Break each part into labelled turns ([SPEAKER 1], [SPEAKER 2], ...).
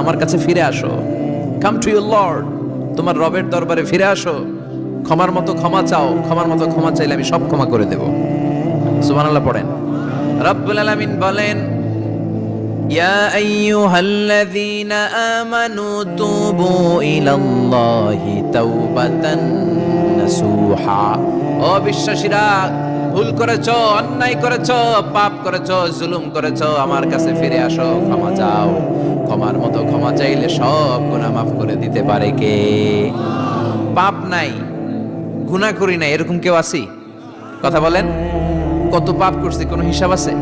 [SPEAKER 1] আমার কাছে ফিরে আসো। কাম টু ইউর লর্ড তোমার রবের দরবারে ফিরে আসো। ক্ষমার মতো ক্ষমা চাও, ক্ষমার মতো ক্ষমা চাইলে আমি সব ক্ষমা করে দেব। সুবহানাল্লাহ পড়েন। রব্বুল আলামিন বলেন, ইয়া আইয়ুহাল্লাযীনা আমানু তুবু ইলাল্লাহি তাওবাতান নাসুহা। ও বিশ্বাসীরা, ভুল করেছ, অন্যায় করেছ, পাপ করেছ, জুলুম করেছ, আমার কাছে ফিরে আসো, ক্ষমা চাও। ক্ষমার মতো ক্ষমা চাইলে সব গুনাহ মাফ করে দিতে পারে কে? পাপ নাই, গুনাহ করি না এরকম কেউ আছি? কথা বলেন। কত পাপ করছি, কোনো হিসাব আছে?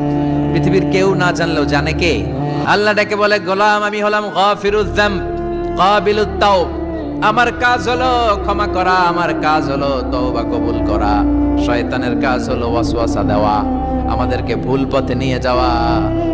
[SPEAKER 1] পৃথিবীর কেউ না জানলেও জানে কে? আল্লাহ ডেকে বলে, গোলাম, আমি হলাম গফিরুজ যাম কাবিলুত তাওব। আমার কাজ হলো ক্ষমা করা, আমার কাজ হলো তওবা কবুল করা। শয়তানের কাজ হলো ওয়াসওয়াসা দেওয়া। আমাদেরকে ভুল পথে নিয়ে যাওয়া।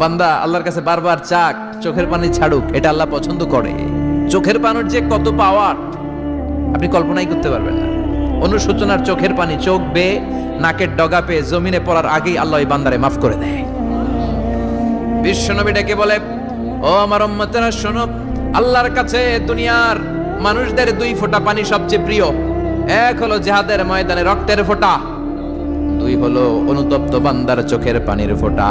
[SPEAKER 1] বান্দা, আল্লাহর কাছে বারবার চাক, চোখের পানি ছাড়ুক, এটা আল্লাহ পছন্দ করে। চোখের পানির যে কত পাওয়ার আপনি কল্পনাই করতে পারবেন না। অনুশোচনার চোখের পানি চোখ বেয়ে, নাকের ডগা পেয়ে, জমিনে পড়ার আগেই আল্লাহ বান্দারে মাফ করে দেয়। বিশ্বনবী ডেকে বলে, ও আমার উম্মতেরা, শোনো, আল্লাহর কাছে দুনিয়ার মানুষদের দুই ফোঁটা পানি সবচেয়ে প্রিয়। এক হলো জেহাদের ময়দানে রক্তের ফোঁটা, দুই হলো অনুতপ্ত বান্দার চোখের পানির ফোঁটা।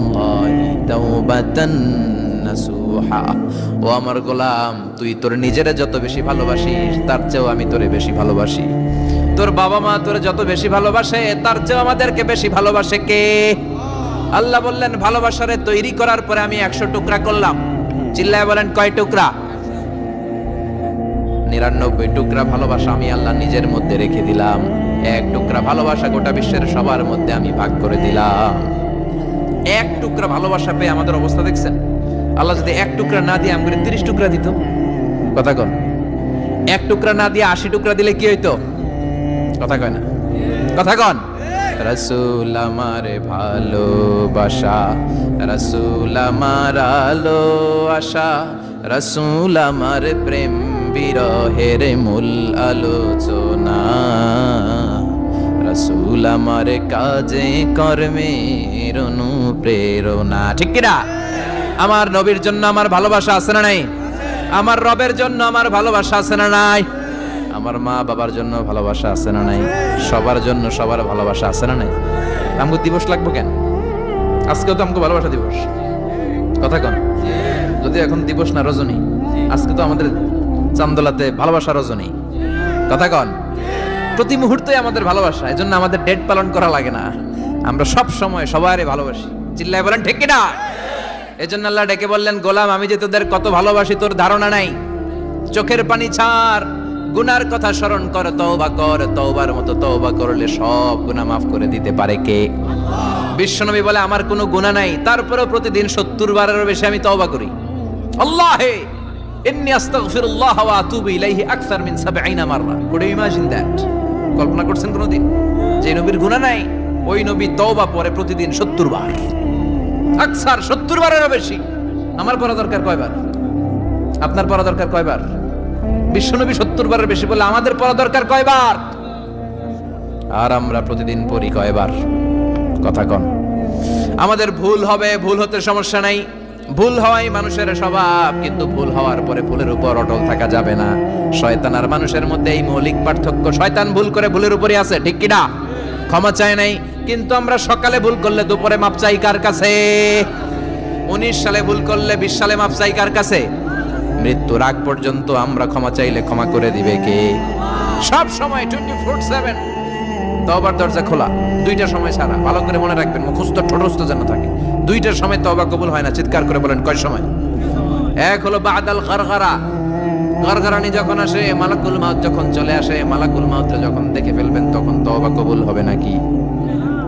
[SPEAKER 1] তাওবাতান নাসুহা। ও আমার গোলাম, তুই তোর নিজেরে যত বেশি ভালোবাসিস, তার চেয়েও আমি তোরে বেশি ভালোবাসি। তোর বাবা মা তোরে যত বেশি ভালোবাসে, তার চেয়েও আমাদেরকে বেশি ভালোবাসে কে? আল্লাহ বললেন, ভালোবাসারে তৈরি করার পরে আমি একশো টুকরা করলাম। চিল্লায় বলেন, কয় টুকরা? নিরানব্বই টুকরা ভালোবাসা আমি আল্লাহ নিজের মধ্যে রেখে দিলাম। এক টুকরা ভালোবাসা গোটা বিশ্বের সবার মধ্যে আমি ভাগ করে দিলাম। এক টুকরা ভালোবাসা পেয়ে আমাদের অবস্থা দেখছেন? আল্লাহ যদি এক টুকরা না দিয়ে আমাকে তিরিশ টুকরা দিত, কথা কন। এক টুকরা না দিয়ে আশি টুকরা দিলে কি হইতো? কথা কয় না। কথা কন। রসুল আমার ভালোবাসা, রসুল আমার আলো আশা, রসুল আমার প্রেম বিরহের মূল আলোচনা। রসুল আমার কাজে কর্মের অনুপ্রেরণা ঠিক কিনা? আমার নবীর জন্য আমার ভালোবাসা আছে না নাই? আমার রবের জন্য আমার ভালোবাসা আছে না নাই? আমার মা বাবার জন্য ভালোবাসা আছে না নাই? সবার জন্য সবার ভালোবাসা আছে না নাই? আমাকে দিবস লাগবো কেন? আজকেও তো আমাকে ভালোবাসা দিবস। কথা কন। যদি এখন দিবস না রজনী, আজকে তো আমাদের চান্দোলাতে ভালোবাসা রজনী। কথা কন। প্রতি মুহূর্তে আমাদের ভালোবাসা এই জন্য আমাদের ডেট পালন করা লাগে না। আমরা সব সময় সবারই ভালোবাসি। চিল্লায় বলেন ঠিক কিনা এজন্য আল্লাহ ডেকে বললেন, গোলাম, আমি যে তোদের কত ভালোবাসি, তোর ধারণা নাই। চোখের পানি ছাড়, গুনার কথা স্মরণ কর, তওবা কর, তওবার মতো তওবা করলে সব গুনাহ মাফ করে দিতে পারে কে? বিশ্বনবী বলে, আমার কোনো গুনাহ নাই, তারপরেও প্রতিদিন সত্তর বারেরও বেশি আমি তওবা করি। আল্লাহে, ইন্নী আস্তাগফিরুল্লাহ ওয়া আতুবু ইলাইহি আকসার মিন 70 মাররা। কুড ইমাজিন দ্যাট কল্পনা করছেন কোনোদিন? যে নবীর গুনাহ নাই ওই নবী তওবা পরে প্রতিদিন 70 বার আকসার 70 বারেরও বেশি। আমার পড়া দরকার কয়বার? আপনার পড়া দরকার কয়বার? বিশ্বনবী 70 বারের বেশি বলে আমাদের পড়া দরকার কয়বার? আর আমরা প্রতিদিন পড়ি কয়বার? কথা কন। আমাদের ভুল হবে, ভুল হতে সমস্যা নাই। ভুল হওয়াই মানুষের স্বভাব, কিন্তু ভুল হওয়ার পরে ভুলের উপর অটল থাকা যাবে না। শয়তান আর মানুষের মধ্যে এই মৌলিক পার্থক্য শয়তান ভুল করে ভুলের উপরে আছে, ঠিক কিনা ক্ষমা চায় নাই কিন্তু আমরা সকালে ভুল করলে দুপুরে মাপ চাই কার কাছে? উনিশ সালে ভুল করলে বিশ সালে মাপ চাই কার কাছে? মৃত্যুর আগ পর্যন্ত আমরা ক্ষমা চাইলে ক্ষমা করে দিবে কে? সব সময় টোয়েন্টি ফোর সেভেন তবার দরজা খোলা। দুইটা সময় ছাড়া ভালো করে মনে রাখবেন, মুখস্থ ঠোঁটস্থ যেন থাকে। দুইটার সময় তবা কবুল হয় না, চিৎকার করে বলেন, কয় সময়? এক হলো বাদাল গারগারা গারগারানি যখন আসে, মালাকুল মাউত যখন চলে আসে, মালাকুল মাউতটা যখন দেখে ফেলবেন, তখন তবা কবুল হবে নাকি?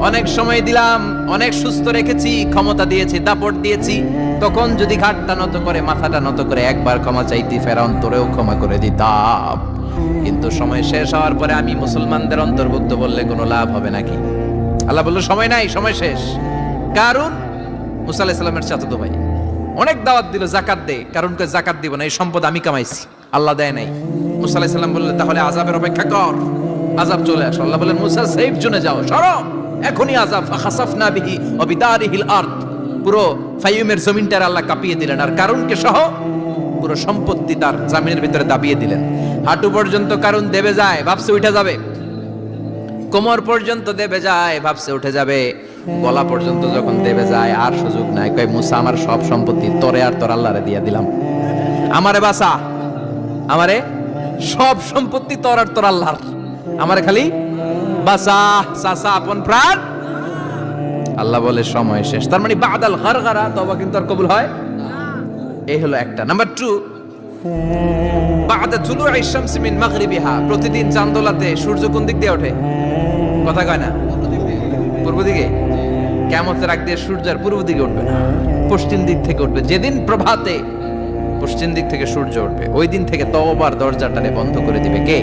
[SPEAKER 1] অনেক সময় দিলাম, অনেক সুস্থ রেখেছি, ক্ষমতা দিয়েছি, দাপট দিয়েছি, তখন যদি ঘাটটা নত করে, মাথাটা নত করে, একবার ক্ষমা চাইতি, ফেরাউন তোরেও ক্ষমা করে দিতাম। কিন্তু সময় শেষ হওয়ার পরে আমি মুসলমানদের অন্তর্ভুক্ত বললে কোনো লাভ হবে নাকি? আল্লাহ বলল, সময় নাই, সময় শেষ। কারণ? মুসা আলাইহিস সালামের চাচাতো ভাই। অনেক দাওয়াত দিল, জাকাত দে। কারণ কে জাকাত দিব না, এই সম্পদ আমি কামাইছি। আল্লাহ দেয় নাই। মুসা আলাইহিস সালাম বললেন, তাহলে আজাবের অপেক্ষা কর। আজাব চলে আসো। আল্লাহ বলেন মুসা সেফ জোনে যাও, সরো। এখনই আজাব ফাখাসাফনা বিহি ওয়া বিদারিহিল আরদ। পুরো ফাইয়ুমের জমিনটার আল্লাহ কাঁপিয়ে দিলেন। আর কারণকে সহ পুরো সম্পত্তি তার জামিনের ভিতরে দাবিয়ে দিলেন। হাঁটু পর্যন্ত কারণ দেবে যায়, ভাবছে উঠে যাবে। কোমর পর্যন্ত দেবে যায়, ভাবছে উঠে যাবে। গলা পর্যন্ত যখন দেবে যায়, আর সুযোগ নাই। কয়, মুসা, আমার সব সম্পত্তি তোরে আর তোর আল্লাহরে দিয়ে দিলাম। আমারে বাসা আমারে সব সম্পত্তি তোর আর তোর আল্লাহর। আমারে খালি সাসা আপন প্রাণ। আল্লাহ বলে, সময় শেষ। তার মানে বাদাল তবা কিন্তু আর কবুল হয় এই হলো একটা। নাম্বার টু প্রতিদিন চান্দোলাতে সূর্য কোন দিক দিয়ে ওঠে? কথা কয় না? পূর্ব দিকে? কেমতের আগ দিয়ে সূর্যের পূর্ব দিকে উঠবে না। পশ্চিম দিক থেকে উঠবে। যেদিন প্রভাতে, পশ্চিম দিক থেকে সূর্য উঠবে। ওই দিন থেকে তওবার দরজাটারে বন্ধ করে দিবে। কে?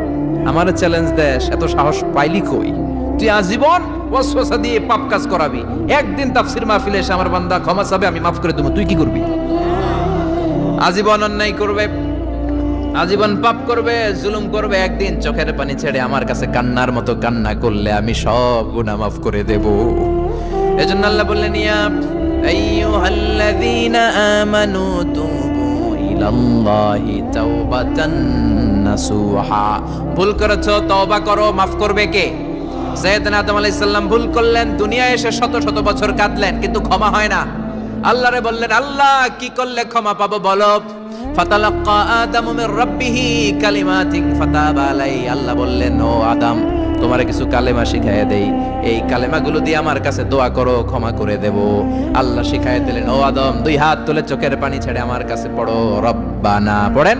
[SPEAKER 1] আমার চ্যালেঞ্জ দেশ এত সাহস পাইলি কই? তুই আজীবন ওয়াসওয়াসা দিয়ে পাপ কাজ করাবি। একদিন তাফসির মাহফিলে এসে আমার বান্দা ক্ষমা চাবে, আমি মাফ করে দেবো। তুই কি করবি? আজীবন অন্যায় করবে, আজীবন পাপ করবে, জুলুম করবে, একদিন চোখের পানি ছেড়ে আমার কাছে কান্নার মতো কান্না করলে আমি সব গুনাহ মাফ করে দেব। এজন্য আল্লাহ বললেন, ইয়া আইয়ুহাল্লাযীনা আমানু তুবু ইলাল্লাহি তাওবাতান। ভুল করো, মাফ করবে কে? সৈয়দনা আদম ভুল করলেন, দুনিয়ায় এসে শত শত বছর কাঁদলেন, কিন্তু ক্ষমা হয় না। বললেন, আল্লাহ, কি করলে ক্ষমা পাবো বলো? আলাই আল্লাহ বললেন, ও আদম, তোমারে কিছু কালেমা শিখাইয়া দেই। এই কালেমাগুলো দিয়ে আমার কাছে দোয়া করো, ক্ষমা করে দেব। আল্লাহ শিখাইয়া দিলেন, ও আদম, দুই হাত তুলে চোখের পানি ছেড়ে আমার কাছে পড়ো, রব্বানা। পড়েন?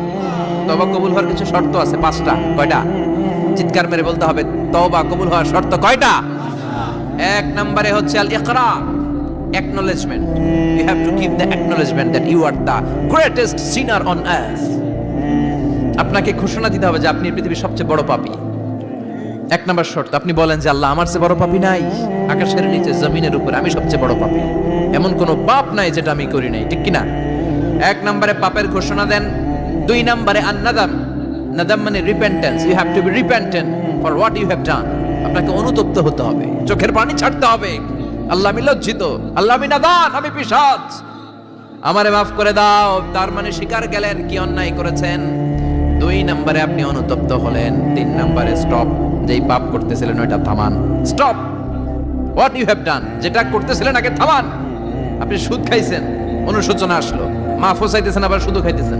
[SPEAKER 1] তওবা কবুল হওয়ার কিছু শর্ত আছে, পাঁচটা। কয়টা? চিৎকার মেরে বলতে হবে, তওবা কবুল হওয়ার শর্ত কয়টা? এক নম্বরে হচ্ছে আল ইকরা acknowledgement you have to give the acknowledgement that you are the greatest sinner on earth আপনাকে ঘোষণা দিতে হবে যে আপনি পৃথিবীর সবচেয়ে বড় পাপী। এক নম্বর শর্ত, আপনি বলেন যে আল্লাহ আমার চেয়ে বড় পাপি নাই। আকাশের নিচে, জমিনের উপরে আমি সবচেয়ে বড় পাপী। এমন কোনো পাপ নাই যেটা আমি করি নাই, ঠিক কিনা? এক নম্বরে পাপের ঘোষণা দেন দুই নম্বরে আন্নাদাম। নাদাম মানে repentance you have to be repentant for what you have done আপনাকে অনুতপ্ত হতে হবে, চোখের পানি ছাড়তে হবে। আল্লাহ আমি লজ্জিত, আল্লাহ আমি নাদান আমি পিশাচ। আমারে মাফ করে দাও, তার মানে শিকার গেলেন, কি অন্যায় করেছেন? দুই নম্বরে আপনি অনুতপ্ত হলেন, তিন নম্বরে স্টপ যেই পাপ করতেছিলেন ওইটা থামান। Stop what you have done যেটা করতেছিলেন আগে থামান। আপনি সুদ খাইছেন, অনুশোচনা আসলো, মাফও চাইতেছেন, আবার সুদও খাইতেছেন।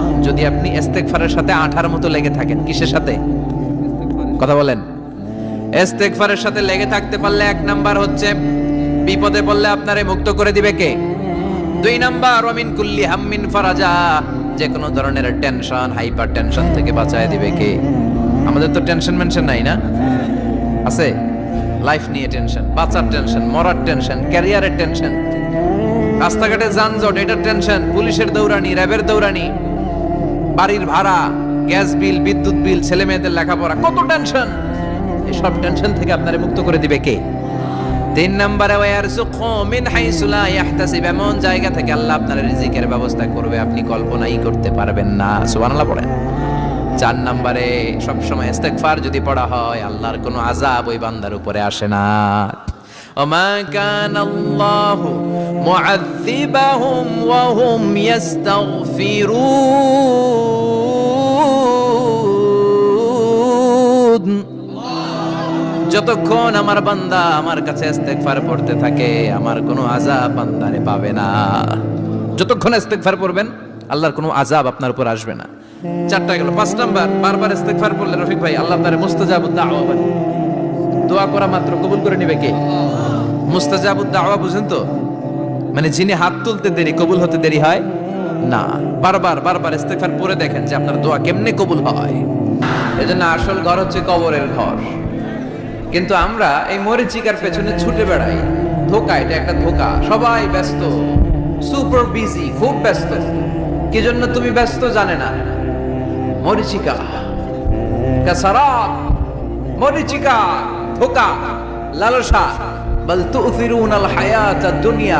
[SPEAKER 1] যদি আপনি ইস্তেগফারের সাথে আঠার মতো লেগে থাকেন, কিসের সাথে? কথা বলেন। ইস্তেগফারের সাথে লেগে থাকতে পারলে এক নাম্বার হচ্ছে, বিপদে পড়লে আপনারে মুক্ত করে দিবে কে? দুই নাম্বার ওয়ামিন কুল্লি হাম্মিন ফারাজা যে কোনো ধরনের টেনশন, হাইপার টেনশন থেকে বাঁচায় দিবে কে? আমাদের তো টেনশন মেনশন নাই না? আছে? লাইফ নিয়ে টেনশন, বাঁচার টেনশন, মরার টেনশন, ক্যারিয়ারের টেনশন, রাস্তাঘাটে যানজট, এটার টেনশন, পুলিশের দৌড়ানি, র্যাবের দৌড়ানি বাড়ির ভাড়া, গ্যাস বিল, বিদ্যুৎ বিল, ছেলে মেয়েদের লেখাপড়া, কত টেনশন সব টেনশন থেকে আপনারে মুক্ত করে দিবে কে? তিন নম্বরে মিন হাইসুলা ইয়াহতাসিব। এমন জায়গা থেকে আল্লাহ আপনার রিজিকের ব্যবস্থা করবে, আপনি কল্পনাই করতে পারবেন না। সুবহানাল্লাহ পড়েন চার নম্বরে, সবসময় ইস্তেগফার যদি পড়া হয়, আল্লাহর কোনো আযাব ওই বান্দার উপরে আসে না। ওমা আল্লাহ معذبهم وهم يستغفرون যতক্ষণ আমার বান্দা আমার কাছে ইস্তেগফার পড়তে থাকে আমার কোনো আযাব বান্দারে পাবে না যতক্ষণ ইস্তেগফার পড়বেন আল্লাহর কোনো আযাব আপনার উপর আসবে না চারটা গেল পাঁচ নাম্বার বারবার ইস্তেগফার পড়লে রফিক ভাই আল্লাহ আপনারে মুস্তাজাবুদ দাওয়া বানি দোয়া করা মাত্র কবুল করে নেবে কে মুস্তাজাবুদ দাওয়া বুঝেন তো মানে যিনি হাত তুলতে দেরি, কবুল হতে দেরি হয়? না। বারবার বারবার ইস্তেগফার পরে দেখেন যে আপনার দোয়া কেমনে কবুল হয়। এজন্য আসল ঘর হচ্ছে কবরের ঘর। কিন্তু আমরা এই মরিচিকার পেছনে ছুটে বেড়াই। ধোকা, এটা একটা ধোকা। সবাই ব্যস্ত। সুপার বিজি, খুব ব্যস্ত। কি জন্য তুমি ব্যস্ত জানে না? মরিচিকা। কাসারাত মরিচিকা, ধোকা, লালসা। বল তুফিরুন আল হায়াত দুনিয়া।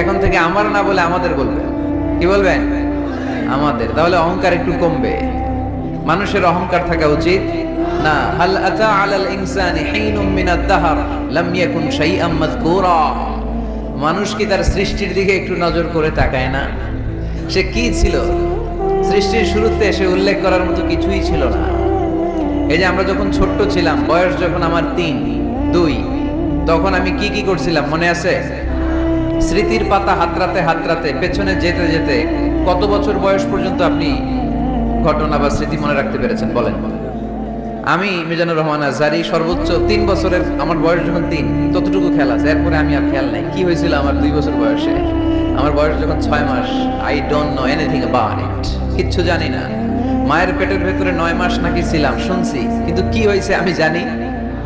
[SPEAKER 1] এখন থেকে আমার না বলে আমাদের বলবেন কি বলবেন আমাদের। তাহলে অহংকার একটু কমবে। মানুষের অহংকার থাকা উচিত। না, হাল আতা আলাল ইনসানি হিনুম মিনাদ দাহর, লাম ইয়াকুন শাইআম মাযকুরা। মানুষ কি তার সৃষ্টির দিকে একটু নজর করে তাকায় না? সে কি ছিল? সৃষ্টির শুরুতে সে উল্লেখ করার মতো কিছুই ছিল না। এই যে আমরা যখন ছোট্ট ছিলাম, বয়স যখন আমার তিন, দুই, তখন আমি কি কি করছিলাম, মনে আছে? স্মৃতির পাতা হাতরাতে হাতরাতে পেছনে যেতে যেতে কত বছর বয়স পর্যন্ত আপনি ঘটনা বা স্মৃতি মনে রাখতে পেরেছেন? বলেন। আমি মিজানুর রহমান আজারি সর্বোচ্চ তিন বছরের, আমার বয়স যখন তিন, ততটুকু খেয়াল আছে। এরপরে আমি আর খেয়াল নাই। কি হয়েছিল আমার দুই বছর বয়সে? আমার বয়স যখন ছয় মাস I don't know anything about it কিচ্ছু জানি না। মায়ের পেটের ভেতরে নয় মাস নাকি ছিলাম, শুনছি। কিন্তু কি হয়েছে আমি জানি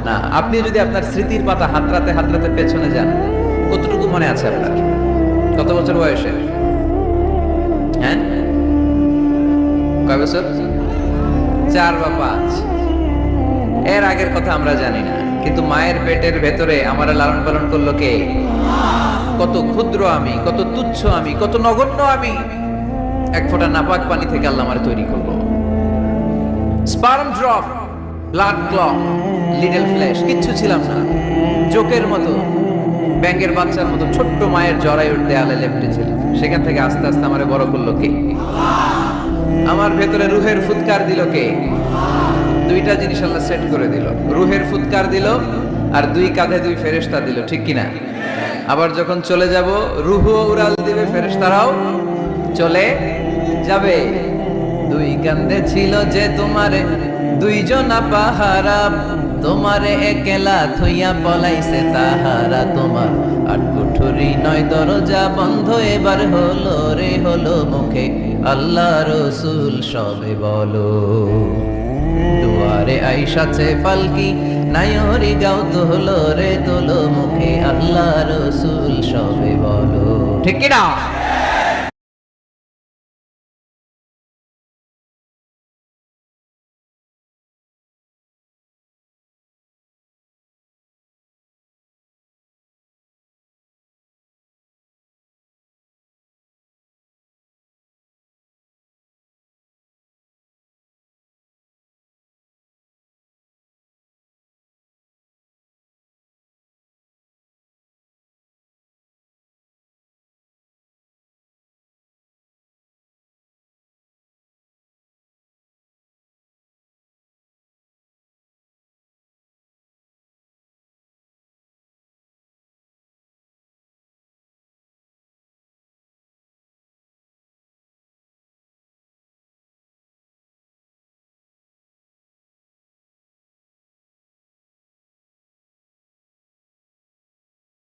[SPEAKER 1] না। আপনি যদি আপনার স্মৃতির পাতা হাতরাতে হাতরাতে পেছনে যান কতটুকু মনে আছে আপনার? কত বছর বয়সে? হ্যাঁ? কয় বছর? চার বা পাঁচ। এর আগের কথা আমরা জানি না, কিন্তু মায়ের পেটের ভেতরে আমার লালন পালন করল কে? কত ক্ষুদ্র আমি, কত তুচ্ছ আমি, কত নগণ্য আমি। এক ফোঁটা নাপাক পানি থেকে আল্লাহ আমার তৈরি করল। Sperm drop, blood clot little flesh, কিচ্ছু ছিলাম না। চোখের মতো। ব্যাঙের বাচ্চার মতো ছোট্ট মায়ের জরায়ুর দেয়ালে লেপটে ছিল। সেখান থেকে আস্তে আস্তে আমার বড় করল কে? আমার ভেতরে রুহের ফুৎকার দিল কে? দুইটা জিনিস আল্লাহ সেট করে দিল। রুহের ফুৎকার দিল আর দুই কাঁধে দুই ফেরেশতা দিল, ঠিক কিনা? আবার যখন চলে যাব, রুহও উড়াল দিবে, ফেরেশতারাও চলে যাবে। দুই কান্দে ছিল যে তোমারে, দুইজনা পাহারা তোমারে একলা থইয়া পলাইছে তাহারা তোমার। আর কুঠুরি নয়, দরজা বন্ধ এবার হলো রে, হলো মুখে। আল্লাহ রসুল সবে বলো। দুয়ারে আইসাছে পালকি নায়রি গাও তোলো রে, তোলো মুখে। আল্লাহ রসুল সবে বলো। ঠিক কিনা?